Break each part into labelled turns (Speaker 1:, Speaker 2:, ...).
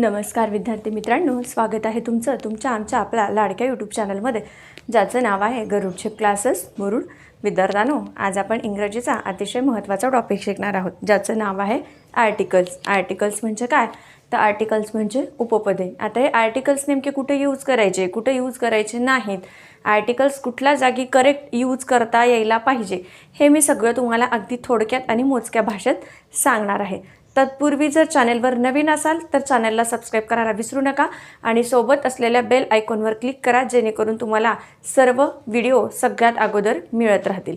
Speaker 1: नमस्कार विद्यार्थी मित्रांनो स्वागत आहे तुमचं तुमच्या आमच्या आपल्या लाडक्या यूट्यूब चॅनलमध्ये ज्याचं नाव आहे गरुडशेप क्लासेस मुरुड विद्यार्थ्यांनो. आज आपण इंग्रजीचा अतिशय महत्त्वाचा टॉपिक शिकणार आहोत ज्याचं नाव आहे आर्टिकल्स आर्टिकल्स म्हणजे काय? तर आर्टिकल्स म्हणजे उपपदे. आता हे आर्टिकल्स नेमके कुठे यूज करायचे कुठे यूज करायचे नाहीत? आर्टिकल्स कुठल्या जागी करेक्ट यूज करता यायला पाहिजे हे मी सगळं तुम्हाला अगदी थोडक्यात आणि मोजक्या भाषेत सांगणार आहे. तत्पूर्वी जर चॅनेलवर नवीन असाल तर चॅनलला सबस्क्राईब करायला विसरू नका आणि सोबत असलेल्या बेल आयकॉनवर क्लिक करा जेणेकरून तुम्हाला सर्व व्हिडिओ सगळ्यात अगोदर मिळत राहतील.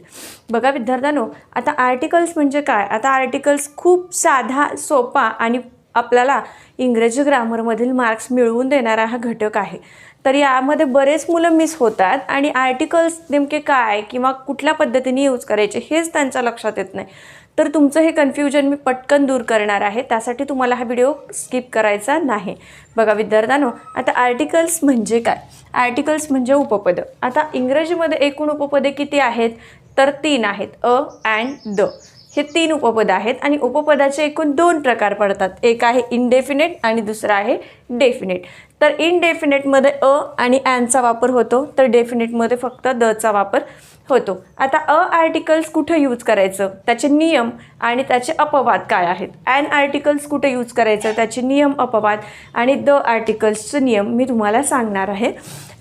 Speaker 1: बघा विद्यार्थ्यांनो आता आर्टिकल्स म्हणजे काय? आता आर्टिकल्स खूप साधा सोपा आणि आपल्याला इंग्रजी ग्रामरमधील मार्क्स मिळवून देणारा हा घटक आहे. तर यामध्ये बरेच मुलं मिस होतात आणि आर्टिकल्स नेमके काय किंवा कुठल्या पद्धतीने यूज करायचे हेच त्यांच्या लक्षात येत नाही. तर तुमचं हे कन्फ्युजन मी पटकन दूर करणार आहे. त्यासाठी तुम्हाला हा व्हिडिओ स्किप करायचा नाही. बघा विद्यार्थ्यांनो आता आर्टिकल्स म्हणजे काय? आर्टिकल्स म्हणजे उपपदं. आता इंग्रजीमध्ये एकूण उपपदे किती आहेत? तर तीन आहेत. A an the. हे तीन उपपद आहेत आणि उपपदाचे एकूण दोन प्रकार पडतात. एक आहे इनडेफिनेट आणि दुसरा आहे डेफिनेट तर इनडेफिनेटमध्ये अ आणि ॲनचा वापर होतो तर डेफिनेटमध्ये फक्त दचा वापर होतो. आता अ आर्टिकल्स कुठं यूज करायचं? त्याचे नियम आणि त्याचे अपवाद काय आहेत? ॲन आर्टिकल्स कुठे यूज करायचं? त्याचे नियम अपवाद आणि द आर्टिकल्सचे नियम मी तुम्हाला सांगणार आहे.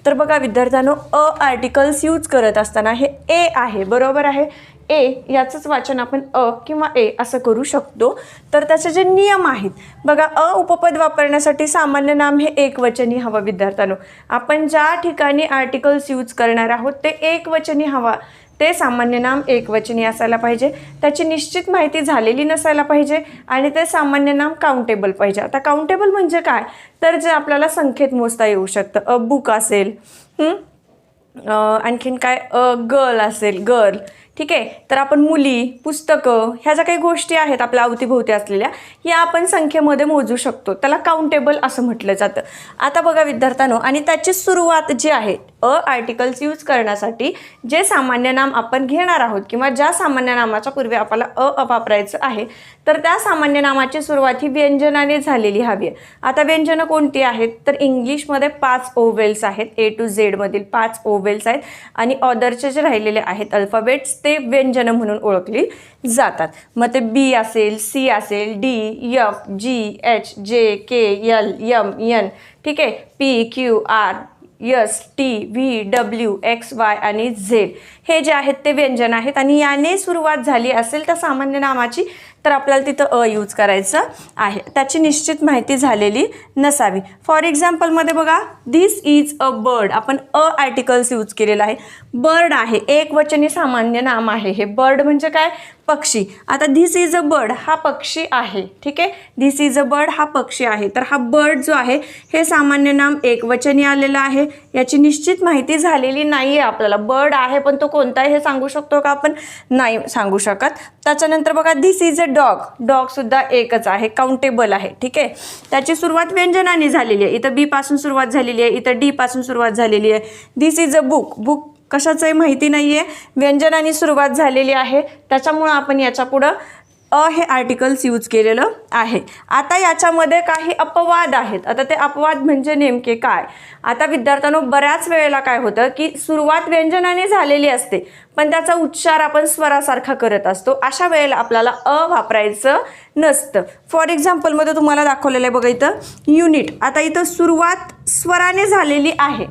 Speaker 1: तर बघा विद्यार्थ्यांनो अ आर्टिकल्स यूज करत असताना हे ए आहे बरोबर आहे? ए याचंच वाचन आपण अ किंवा ए असं करू शकतो. तर त्याचे जे नियम आहेत बघा अ उपपद वापरण्यासाठी सामान्य नाम हे एकवचनी हवं विद्यार्थ्यांनो. आपण ज्या ठिकाणी आर्टिकल्स यूज करणार आहोत ते एकवचनी हवा. ते सामान्य नाम एकवचनी असायला पाहिजे. त्याची निश्चित माहिती झालेली नसायला पाहिजे आणि ते सामान्य नाम काउंटेबल पाहिजे. आता काउंटेबल म्हणजे काय? तर जे आपल्याला संख्येत मोजता येऊ शकतं. अ बुक असेल आणखीन काय? अ गर्ल असेल गर्ल ठीक आहे? तर आपण मुली पुस्तकं ह्या ज्या काही गोष्टी आहेत आपल्या अवतीभोवती असलेल्या या आपण संख्येमध्ये मोजू शकतो. त्याला काउंटेबल असं म्हटलं जातं. आता बघा विद्यार्थ्यांनो आणि त्याची सुरुवात जी आहे अ आर्टिकल्स यूज करण्यासाठी जे सामान्य नाम आपण घेणार आहोत किंवा ज्या सामान्य नामाच्या पूर्वी आपल्याला अ अ वापरायचं आहे तर त्या सामान्य नामाची सुरुवात ही व्यंजनाने झालेली हवी आहे. आता व्यंजनं कोणती आहेत? तर इंग्लिशमध्ये पाच ओवेल्स आहेत ए टू झेडमधील पाच ओवेल्स आहेत आणि ऑदरचे जे राहिलेले आहेत अल्फाबेट्स ते व्यंजनं म्हणून ओळखली जातात. मग ते बी असेल सी असेल डी यफ जी एच जे के यल यम यन ठीक आहे? P Q R S T V W X Y आणि झेड हे जे आहेत ते व्यंजन आहेत आणि याने सुरुवात झाली असेल तर सामान्य नामाची तर आपल्याला तिथं अ यूज करायचं आहे. त्याची निश्चित माहिती झालेली नसावी. फॉर एक्झाम्पलमध्ये बघा दिस इज अ बर्ड आपण अ आर्टिकल्स यूज केलेलं आहे. बर्ड आहे. एक वचनी सामान्य नाम आहे. हे बर्ड म्हणजे काय? पक्षी. आता धिस इज अ बर्ड हा पक्षी आहे. ठीक आहे? धिस इज अ बर्ड हा पक्षी आहे. तर हा बर्ड जो आहे हे सामान्य नाम एकवचनी आलेलं आहे. याची निश्चित माहिती झालेली नाही आहे आपल्याला. बर्ड आहे पण तो कोणता आहे हे सांगू शकतो का आपण? नाही सांगू शकत. त्याच्यानंतर बघा this is a dog dog सुद्धा एकच आहे काउंटेबल आहे ठीक आहे? त्याची सुरुवात व्यंजनाने झालेली आहे. इथं बी पासून सुरुवात झालेली आहे इथं डी पासून सुरुवात झालेली आहे. This is a book book कशाचंही माहिती नाही आहे व्यंजनाने सुरुवात झालेली आहे. त्याच्यामुळं आपण याच्या पुढं अ हे आर्टिकल्स यूज केलेलं आहे. आता याच्यामध्ये काही अपवाद आहेत. आता ते अपवाद म्हणजे नेमके काय? आता विद्यार्थ्यांनो बऱ्याच वेळेला काय होतं की सुरुवात व्यंजनाने झालेली असते पण त्याचा उच्चार आपण स्वरासारखा करत असतो. अशा वेळेला आपल्याला अ वापरायचं नसतं. फॉर एक्झाम्पलमध्ये तुम्हाला दाखवलेलं आहे बघा इथं युनिट आता इथं सुरुवात स्वराने झालेली आहे.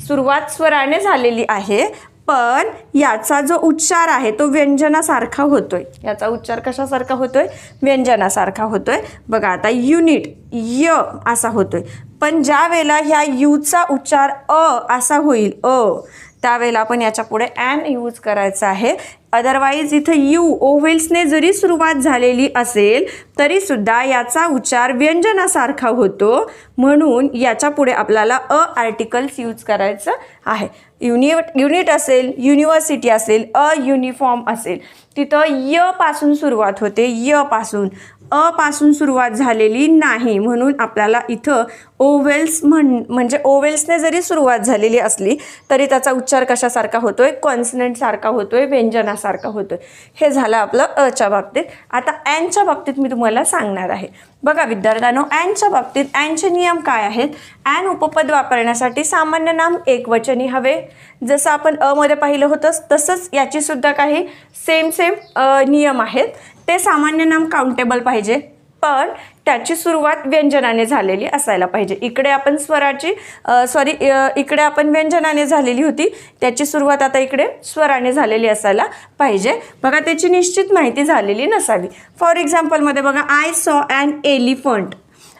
Speaker 1: सुरुवात स्वराने झालेली आहे. पण याचा जो उच्चार आहे तो व्यंजनासारखा होतोय. याचा उच्चार कशासारखा होतोय? व्यंजनासारखा होतोय. बघा आता युनिट य असा होतोय. पण ज्या वेळेला ह्या यूचा उच्चार अ असा होईल अ त्यावेळेला आपण याच्यापुढे ॲन यूज करायचा आहे. अदरवाईज इथं यू ओव्हेल्सने जरी सुरुवात झालेली असेल तरी सुद्धा याचा उच्चार व्यंजनासारखा होतो. म्हणून याच्यापुढे आपल्याला अ आर्टिकल्स यूज करायचं आहे. युनिट युनिट असेल युनिव्हर्सिटी असेल अ युनिफॉर्म असेल. तिथं य पासून सुरुवात होते य पासून. अ पासून सुरुवात झालेली नाही. म्हणून आपल्याला इथं ओवेल्स म्हण म्हणजे ओवेल्सने जरी सुरुवात झालेली असली तरी त्याचा उच्चार कशासारखा होतोय? कॉन्सनंटसारखा होतोय व्यंजनासारखा होतोय. हे झालं आपलं अच्या बाबतीत. आता ॲनच्या बाबतीत मी तुम्हाला सांगणार आहे. बघा विद्यार्थ्यांनो ॲनच्या बाबतीत ॲनचे नियम काय आहेत? ॲन उपपद वापरण्यासाठी सामान्य नाम एकवचनी हवे. जसं आपण अमध्ये पाहिलं होतं तसंच याची सुद्धा काही सेम सेम नियम आहेत. ते सामान्य नाम काउंटेबल पाहिजे पण त्याची सुरुवात व्यंजनाने झालेली असायला पाहिजे. इकडे आपण स्वराची सॉरी इकडे आपण व्यंजनाने झालेली होती त्याची सुरुवात आता इकडे स्वराने झालेली असायला पाहिजे. बघा त्याची निश्चित माहिती झालेली नसावी. फॉर एक्झाम्पलमध्ये बघा आय सॉ अँड एलिफंट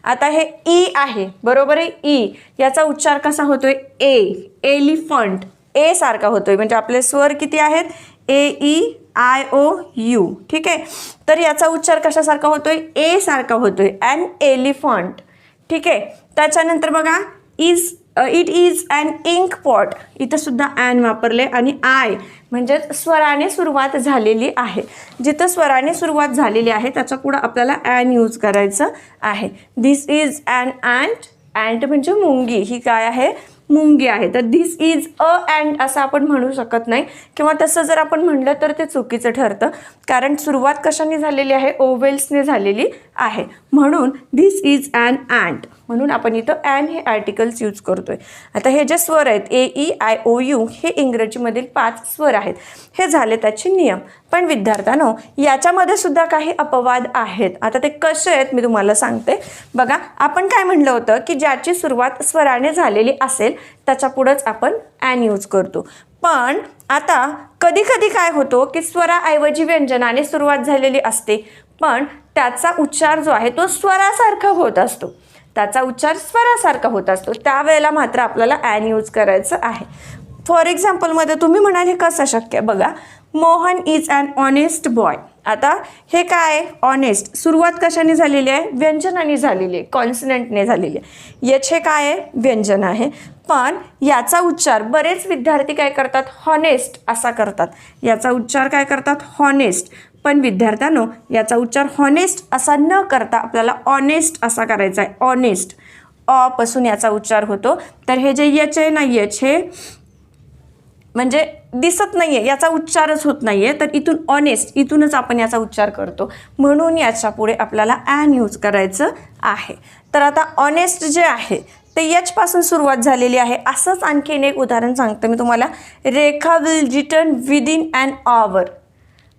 Speaker 1: आता हे ई आहे बरोबर आहे ई याचा उच्चार कसा होतोय? ए एलिफंट ए सारखा होतोय. म्हणजे आपले स्वर किती आहेत? A E e, I O U ठीक आहे? तर याचा उच्चार कशासारखा होतोय? ए सारखा होतोय. अँड एलिफंट ठीक आहे? त्याच्यानंतर बघा is it is an ink pot इथं सुद्धा ॲन वापरले आणि आय म्हणजेच स्वराने सुरुवात झालेली आहे. जिथं स्वराने सुरुवात झालेली आहे त्याच्या पुढं आपल्याला ॲन यूज करायचं आहे. This is an ant and म्हणजे मुंगी. ही काय आहे? मुंगी आहे. तर धिस इज अ अँड असं आपण म्हणू शकत नाही. किंवा तसं जर आपण म्हणलं तर ते चुकीचं ठरतं. कारण सुरुवात कशाने झालेली आहे? ओवेल्सने झालेली आहे. म्हणून धिस इज अँड अँड म्हणून आपण इथं ॲन हे आर्टिकल्स यूज करतो आहे आता हे जे स्वर आहेत A E I O U हे इंग्रजीमधील पाच स्वर आहेत. हे झाले त्याचे नियम. पण विद्यार्थ्यांनो याच्यामध्ये सुद्धा काही अपवाद आहेत. आता ते कसे आहेत मी तुम्हाला सांगते. बघा आपण काय म्हणलं होतं की ज्याची सुरुवात स्वराने झालेली असेल त्याच्यापुढंच आपण ॲन यूज करतो. पण आता कधी कधी काय होतो की स्वराऐवजी व्यंजनाने सुरुवात झालेली असते पण त्याचा उच्चार जो आहे तो स्वरासारखा होत असतो. त्याचा उच्चार स्वरासारखा होत असतो. त्यावेळेला मात्र आपल्याला ॲन यूज करायचं आहे. फॉर एक्झाम्पलमध्ये तुम्ही म्हणाल हे कसं शक्य आहे? बघा Mohan is an honest boy आता हे काय आहे? ऑनेस्ट सुरुवात कशाने झालेली आहे? व्यंजनाने झालेली आहे. कॉन्सनंटने झालेली आहे. याचे काय आहे? व्यंजन आहे. पण याचा उच्चार बरेच विद्यार्थी काय करतात? हॉनेस्ट असा करतात. याचा उच्चार काय करतात? हॉनेस्ट पण विद्यार्थ्यांनो याचा उच्चार हॉनेस्ट असा न करता आपल्याला ऑनेस्ट असा करायचा आहे. ऑनेस्ट ऑपासून पासून याचा उच्चार होतो. तर हे जे यच आहे ना यच हे म्हणजे दिसत नाही आहे याचा उच्चारच होत नाही आहे तर इथून ऑनेस्ट इथूनच आपण याचा उच्चार करतो. म्हणून याच्यापुढे आपल्याला ॲन यूज करायचं आहे. तर आता ऑनेस्ट जे आहे ते यचपासून सुरुवात झालेली आहे. असंच आणखीन एक उदाहरण सांगतं मी तुम्हाला. Rekha will return within an hour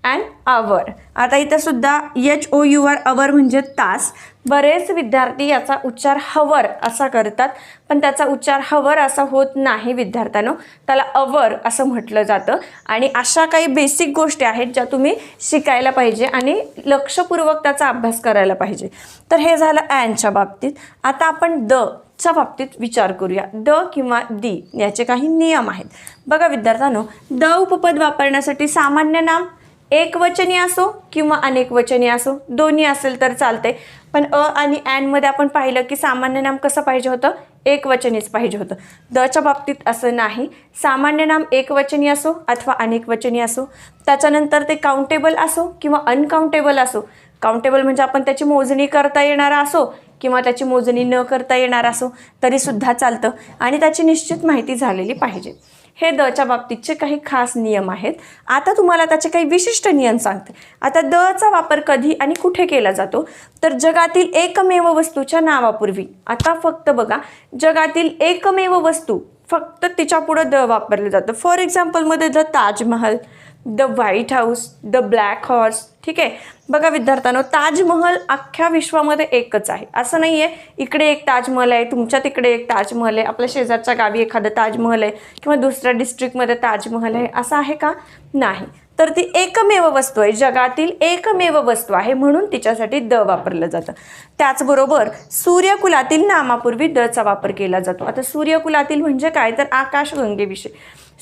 Speaker 1: an hour आता इथं सुद्धा H O U R hour म्हणजे तास. बरेच विद्यार्थी याचा उच्चार हवर असा करतात पण त्याचा उच्चार हवर असा होत नाही विद्यार्थ्यांनो. त्याला अवर असं म्हटलं जातं. आणि अशा काही बेसिक गोष्टी आहेत ज्या तुम्ही शिकायला पाहिजे आणि लक्षपूर्वक त्याचा अभ्यास करायला पाहिजे. तर हे झालं ॲनच्या बाबतीत. आता आपण द च्या बाबतीत विचार करूया. द किंवा दी याचे काही नियम आहेत. बघा विद्यार्थ्यांनो द उपपद वापरण्यासाठी सामान्य नाम एकवचनी असो किंवा अनेकवचनी असो दोन्ही असेल तर चालते पण अ आणि ॲनमध्ये आपण पाहिलं की सामान्य नाम कसं पाहिजे होतं? एकवचनीच पाहिजे होतं. दच्या बाबतीत असं नाही. सामान्य नाम एकवचनी असो अथवा अनेकवचनी असो त्याच्यानंतर ते काउंटेबल असो किंवा अनकाउंटेबल असो. काउंटेबल म्हणजे आपण त्याची मोजणी करता येणारा असो किंवा त्याची मोजणी न करता येणार असो तरीसुद्धा चालतं. आणि त्याची निश्चित माहिती झालेली पाहिजे. हे दच्या बाबतीतचे काही खास नियम आहेत. आता तुम्हाला त्याचे काही विशिष्ट नियम सांगते. आता दचा वापर कधी आणि कुठे केला जातो? तर जगातील एकमेव वस्तूच्या नावापूर्वी. आता फक्त बघा जगातील एकमेव वस्तू फक्त तिच्या पुढं द वापरलं जातं. For एक्झाम्पलमध्ये the Tajmahal the White House the black horse ठीक आहे? बघा विद्यार्थ्यांनो ताजमहल अख्ख्या विश्वामध्ये एकच आहे. असं नाही आहे इकडे एक ताजमहल आहे तुमच्या तिकडे एक ताजमहल आहे आपल्या शेजारच्या गावी एखादं ताजमहल आहे किंवा दुसऱ्या डिस्ट्रिक्टमध्ये ताजमहल आहे असं आहे का? नाही. तर ती एकमेव वस्तू आहे. जगातील एकमेव वस्तू आहे म्हणून तिच्यासाठी द वापरलं जातं. त्याचबरोबर सूर्यकुलातील नामापूर्वी दचा वापर केला जातो. आता सूर्यकुलातील म्हणजे काय? तर आकाशगंगेविषयी.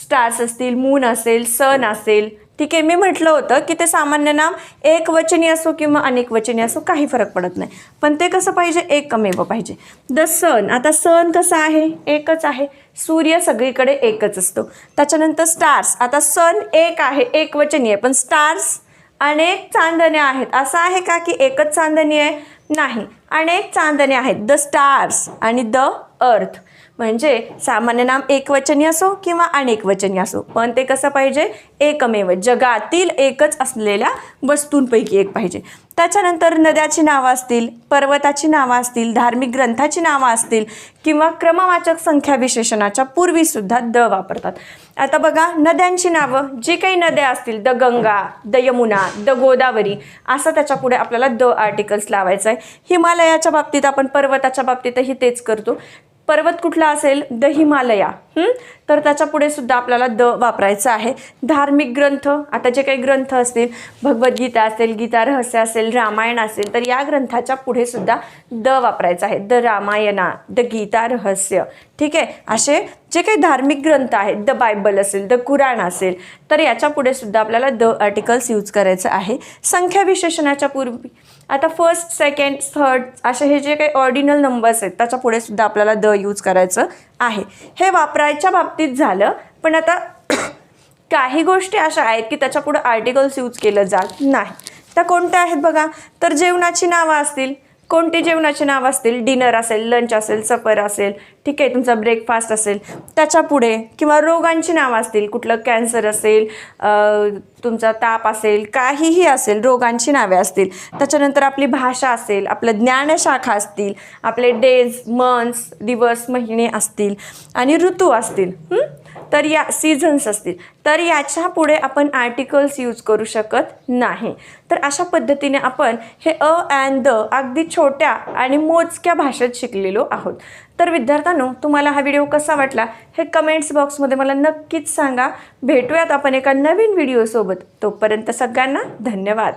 Speaker 1: स्टार्स असतील मून असेल सन असेल ठीक आहे मी म्हटलं होतं की ते सामान्य नाम एक वचनी असो किंवा अनेक वचनी असो काही फरक पडत नाही. पण ते कसं पाहिजे? एकमेव पाहिजे. द सन आता सन कसं आहे? एकच आहे. सूर्य सगळीकडे एकच असतो. त्याच्यानंतर स्टार्स आता सन एक आहे एक वचनी आहे. पण स्टार्स अनेक चांदण्या आहेत. असं आहे का की एकच चांदणी आहे? नाही. अनेक चांदणे आहेत. द स्टार्स आणि द अर्थ म्हणजे सामान्य नाम एकवचनी असो किंवा अनेकवचनी असो. पण ते कसं पाहिजे? एकमेव. जगातील एकच असलेल्या वस्तूंपैकी एक पाहिजे. त्याच्यानंतर नद्याची नावं असतील पर्वताची नावं असतील धार्मिक ग्रंथाची नावं असतील किंवा क्रमवाचक संख्या विशेषणाच्या पूर्वीसुद्धा द वापरतात. आता बघा नद्यांची नावं. जी काही नद्या असतील the Ganga the Yamuna the Godavari असं त्याच्या पुढे आपल्याला द आर्टिकल्स लावायचं आहे. हिमालयाच्या बाबतीत आपण पर्वताच्या बाबतीतही तेच करतो. पर्वत कुठला असेल? द हिमालया. तर त्याच्या पुढे सुद्धा आपल्याला द वापरायचं आहे. धार्मिक ग्रंथ आता जे काही ग्रंथ असतील भगवद्गीता असेल गीता रहस्य असेल रामायण असेल तर या ग्रंथाच्या पुढे सुद्धा द वापरायचं आहे. द रामायणा द गीता रहस्य. ठीक आहे? असे जे काही धार्मिक ग्रंथ आहेत द बायबल असेल द कुराण असेल तर याच्यापुढे सुद्धा आपल्याला द आर्टिकल्स यूज करायचं आहे. संख्या विशेषणाच्या पूर्वी. आता फर्स्ट सेकंड थर्ड असे हे जे काही ऑर्डिनल नंबर्स आहेत त्याच्या पुढे सुद्धा आपल्याला द यूज करायचं आहे. हे वापरायच्या बाबतीत झालं पण आता काही गोष्टी अशा आहेत की त्याच्या पुढे आर्टिकल्स यूज केलं जात नाही. त्या कोणत्या आहेत बघा? तर जेवणाची नावं असतील. कोणती जेवणाची नावं असतील? डिनर असेल लंच असेल सफर असेल ठीक आहे तुमचा ब्रेकफास्ट असेल. त्याच्या पुढे किंवा रोगांची नावं असतील कुठलं कॅन्सर असेल तुमचा ताप असेल काहीही असेल रोगांची नावे असतील. त्याच्यानंतर आपली भाषा असेल आपलं ज्ञानशाखा असतील आपले डेज मंथ्स दिवस महिने असतील आणि ऋतू असतील. हं? तर या सीझन्स असतील. तर याच्यापुढे आपण आर्टिकल्स यूज करू शकत नाही. तर अशा पद्धतीने आपण हे अ अँड द अगदी छोट्या आणि मोजक्या भाषेत शिकलेलो आहोत. तर विद्यार्थ्यांनो तुम्हाला हा व्हिडिओ कसा वाटला हे कमेंट्स बॉक्समध्ये मला नक्कीच सांगा. भेटूयात आपण एका नवीन व्हिडिओसोबत तोपर्यंत सगळ्यांना धन्यवाद.